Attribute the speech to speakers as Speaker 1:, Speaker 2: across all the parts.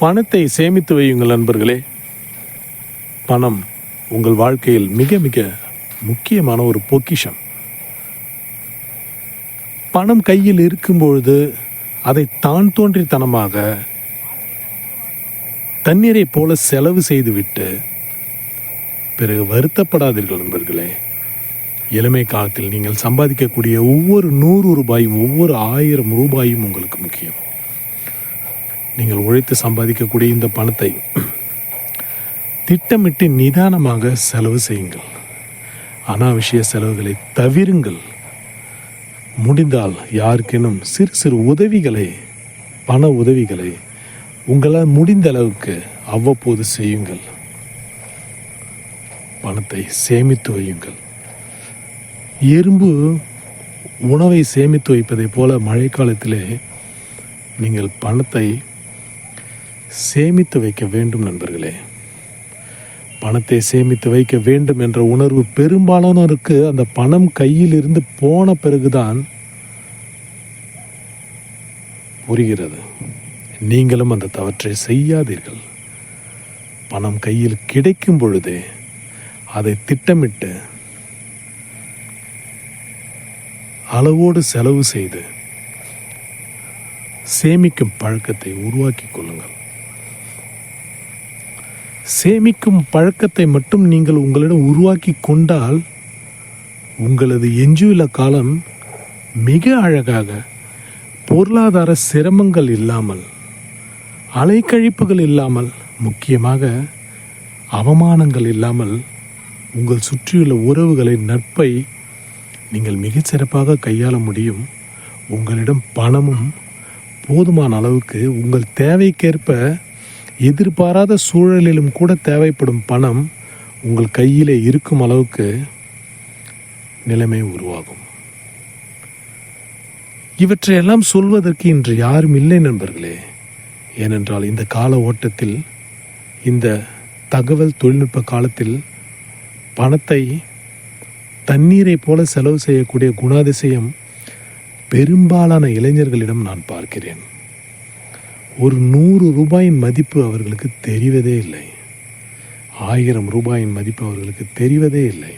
Speaker 1: பணத்தை சேமித்து வையுங்கள் நண்பர்களே. பணம் உங்கள் வாழ்க்கையில் மிக மிக முக்கியமான ஒரு பொக்கிஷம். பணம் கையில் இருக்கும்பொழுது அதை தான் தோன்றித்தனமாக தண்ணீரை போல செலவு செய்துவிட்டு பிறகு வருத்தப்படாதீர்கள் நண்பர்களே. இளமை காலத்தில் நீங்கள் சம்பாதிக்கக்கூடிய ஒவ்வொரு நூறு ரூபாயும் ஒவ்வொரு ஆயிரம் ரூபாயும் உங்களுக்கு முக்கியம். நீங்கள் உழைத்து சம்பாதிக்கக்கூடிய இந்த பணத்தை திட்டமிட்டு நிதானமாக செலவு செய்யுங்கள். அனாவசிய செலவுகளை தவிருங்கள். முடிந்தால் யாருக்கேனும் சிறு சிறு உதவிகளை பண உதவிகளை உங்களால் முடிந்த அளவுக்கு அவ்வப்போது செய்யுங்கள். பணத்தை சேமித்து வையுங்கள். எறும்பு உணவை சேமித்து வைப்பதைப் போல மழைக்காலத்திலே நீங்கள் பணத்தை சேமித்து வைக்க வேண்டும் நண்பர்களே. பணத்தை சேமித்து வைக்க வேண்டும் என்ற உணர்வு பெரும்பாலானோருக்கு அந்த பணம் கையில் இருந்து போன பிறகுதான் புரிகிறது. நீங்களும் அந்த தவற்றை செய்யாதீர்கள். பணம் கையில் கிடைக்கும் பொழுதே அதை திட்டமிட்டு அளவோடு செலவு செய்து சேமிக்கும் பழக்கத்தை உருவாக்கிக் கொள்ளுங்கள். சேமிக்கும் பழக்கத்தை மட்டும் நீங்கள் உங்களிடம் உருவாக்கி கொண்டால் உங்களது எஞ்சியுள்ள காலம் மிக அழகாக பொருளாதார சிரமங்கள் இல்லாமல் அலைக்கழிப்புகள் இல்லாமல் முக்கியமாக அவமானங்கள் இல்லாமல் உங்கள் சுற்றியுள்ள உறவுகளை நட்பை நீங்கள் மிகச்சிறப்பாக கையாள முடியும். உங்களிடம் பணமும் போதுமான அளவுக்கு உங்கள் தேவைக்கேற்ப எதிர்பாராத சூழலிலும் கூட தேவைப்படும் பணம் உங்கள் கையிலே இருக்கும் அளவுக்கு நிலைமை உருவாகும். இவற்றையெல்லாம் சொல்வதற்கு இன்று யாரும் இல்லை நண்பர்களே. ஏனென்றால் இந்த கால ஓட்டத்தில் இந்த தகவல் தொழில்நுட்ப காலத்தில் பணத்தை தண்ணீரை போல செலவு செய்யக்கூடிய குணாதிசயம் பெரும்பாலான இளைஞர்களிடம் நான் பார்க்கிறேன். ஒரு நூறு ரூபாயின் மதிப்பு அவர்களுக்கு தெரிவதே இல்லை. ஆயிரம் ரூபாயின் மதிப்பு அவர்களுக்கு தெரிவதே இல்லை.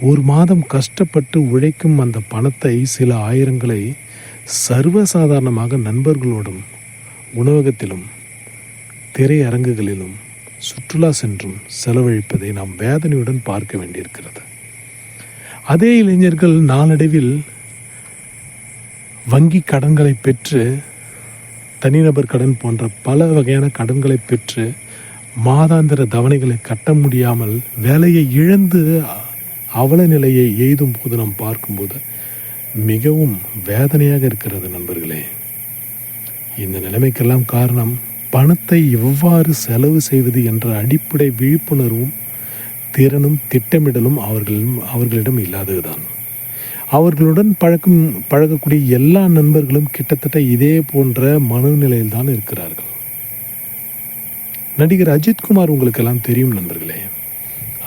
Speaker 1: ஒரு மாதம் கஷ்டப்பட்டு உழைக்கும் அந்த பணத்தை சில ஆயிரங்களை சர்வசாதாரணமாக நண்பர்களோடும் உணவகத்திலும் திரையரங்குகளிலும் சுற்றுலா சென்றும் செலவழிப்பதை நாம் வேதனையுடன் பார்க்க வேண்டியிருக்கிறது. அதே இளைஞர்கள் நாளடைவில் வங்கி கடன்களை பெற்று தனிநபர் கடன் போன்ற பல வகையான கடன்களை பெற்று மாதாந்திர தவணைகளை கட்ட முடியாமல் வேலையை இழந்து அவல நிலையை எய்தும் போது நாம் பார்க்கும்போது மிகவும் வேதனையாக இருக்கிறது நண்பர்களே. இந்த நிலைமைக்கெல்லாம் காரணம் பணத்தை எவ்வாறு செலவு செய்வது என்ற அடிப்படை விழிப்புணர்வும் திறனும் திட்டமிடலும் அவர்களிடம் அவர்களிடம் இல்லாததுதான். அவர்களுடன் பழக்கம் பழகக்கூடிய எல்லா நண்பர்களும் கிட்டத்தட்ட இதே போன்ற மனநிலையில் தான் இருக்கிறார்கள். நடிகர் அஜித்குமார் உங்களுக்கெல்லாம் தெரியும் நண்பர்களே.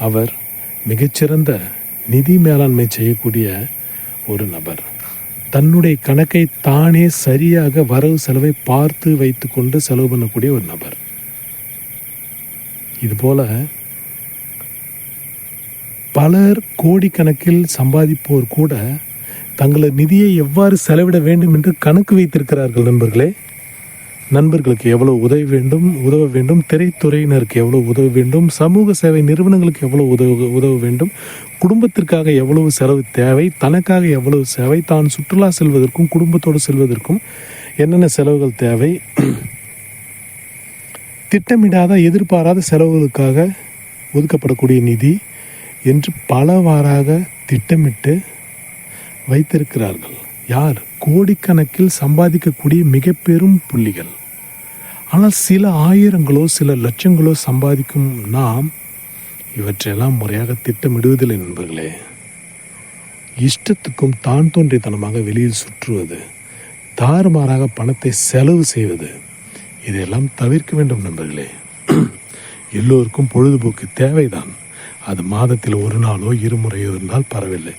Speaker 1: அவர் மிகச்சிறந்த நிதி மேலாண்மை செய்யக்கூடிய ஒரு நபர். தன்னுடைய கணக்கை தானே சரியாக வரவு செலவை பார்த்து வைத்துக்கொண்டு செலவு பண்ணக்கூடிய ஒரு நபர். இதுபோல பலர் கோடிக்கணக்கில் சம்பாதிப்போர் கூட தங்களது நிதியை எவ்வாறு செலவிட வேண்டும் என்று கணக்கு வைத்திருக்கிறார்கள் நண்பர்களே. நண்பர்களுக்கு எவ்வளவு உதவி வேண்டும் உதவ வேண்டும் திரைத்துறையினருக்கு எவ்வளவு உதவ வேண்டும் சமூக சேவை நிறுவனங்களுக்கு எவ்வளவு உதவ உதவ வேண்டும் குடும்பத்திற்காக எவ்வளவு செலவு தேவை தனக்காக எவ்வளவு சேவை தான் சுற்றுலா செல்வதற்கும் குடும்பத்தோடு செல்வதற்கும் என்னென்ன செலவுகள் தேவை. திட்டமிடாத எதிர்பாராத செலவுகளுக்காக ஒதுக்கப்படக்கூடிய நிதி என்று பலவாறாக திட்டமிட்டு வைத்திருக்கிறார்கள். யார்? கோடிக்கணக்கில் சம்பாதிக்கக்கூடிய மிக பெரும் புள்ளிகள். ஆனால் சில ஆயிரங்களோ சில லட்சங்களோ சம்பாதிக்கும் நாம் இவற்றையெல்லாம் முறையாக திட்டமிடுவதில்லை நண்பர்களே. இஷ்டத்துக்கும் தான் தோன்றித்தனமாக வெளியில் சுற்றுவது தாறுமாறாக பணத்தை செலவு செய்வது இதையெல்லாம் தவிர்க்க வேண்டும் நண்பர்களே. எல்லோருக்கும் பொழுதுபோக்கு தேவைதான். அது மாதத்தில் ஒரு நாளோ இருமுறையோ இருந்தால் பரவாயில்லை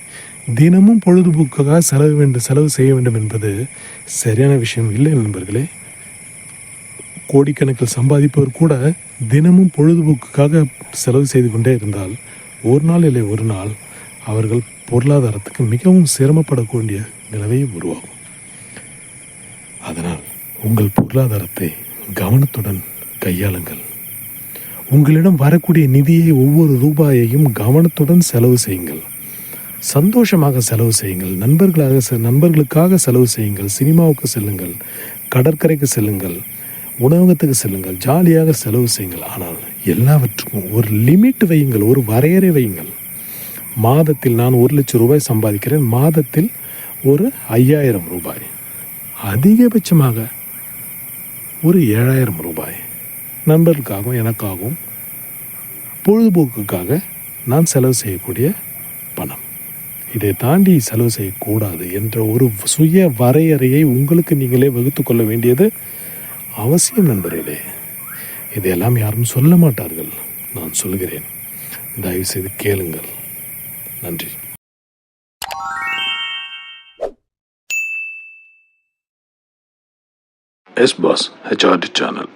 Speaker 1: தினமும் பொழுதுபோக்காக செலவு வேண்டும் செலவு செய்ய வேண்டும் என்பது சரியான விஷயம் இல்லை நண்பர்களே. கோடிக்கணக்கில் சம்பாதிப்பவர் கூட தினமும் பொழுதுபோக்குக்காக செலவு செய்து கொண்டே இருந்தால் ஒரு நாள் இல்லை ஒரு நாள் அவர்கள் பொருளாதாரத்துக்கு மிகவும் சிரமப்படக்கூடிய நிலவை உருவாகும். அதனால் உங்கள் பொருளாதாரத்தை கவனத்துடன் கையாளுங்கள். உங்களிடம் வரக்கூடிய நிதியை ஒவ்வொரு ரூபாயையும் கவனத்துடன் செலவு செய்யுங்கள். சந்தோஷமாக செலவு செய்யுங்கள். நண்பர்களாக செ- நண்பர்களுக்காக செலவு செய்யுங்கள். சினிமாவுக்கு செல்லுங்கள். கடற்கரைக்கு செல்லுங்கள். உணவகத்துக்கு செல்லுங்கள். ஜாலியாக செலவு செய்யுங்கள். ஆனால் எல்லாவற்றுக்கும் ஒரு லிமிட் வையுங்கள். ஒரு வரையறை வையுங்கள். மாதத்தில் நான் ஒரு லட்சம் ரூபாய் சம்பாதிக்கிறேன். மாதத்தில் ஒரு ஐயாயிரம் ரூபாய். அதிகபட்சமாக ஒரு ஏழாயிரம் ரூபாய். நண்பர்களுக்காகவும் எனக்காகவும் பொழுதுபோக்குக்காக நான் செலவு செய்யக்கூடிய பணம். இதை தாண்டி செலவு செய்யக்கூடாது என்ற ஒரு சுய வரையறையை உங்களுக்கு நீங்களே வகுத்து கொள்ள வேண்டியது அவசியம் நண்பர்களே. இதையெல்லாம் யாரும் சொல்ல மாட்டார்கள். நான் சொல்கிறேன். தயவு செய்து கேளுங்கள். நன்றி. S pass HRD channel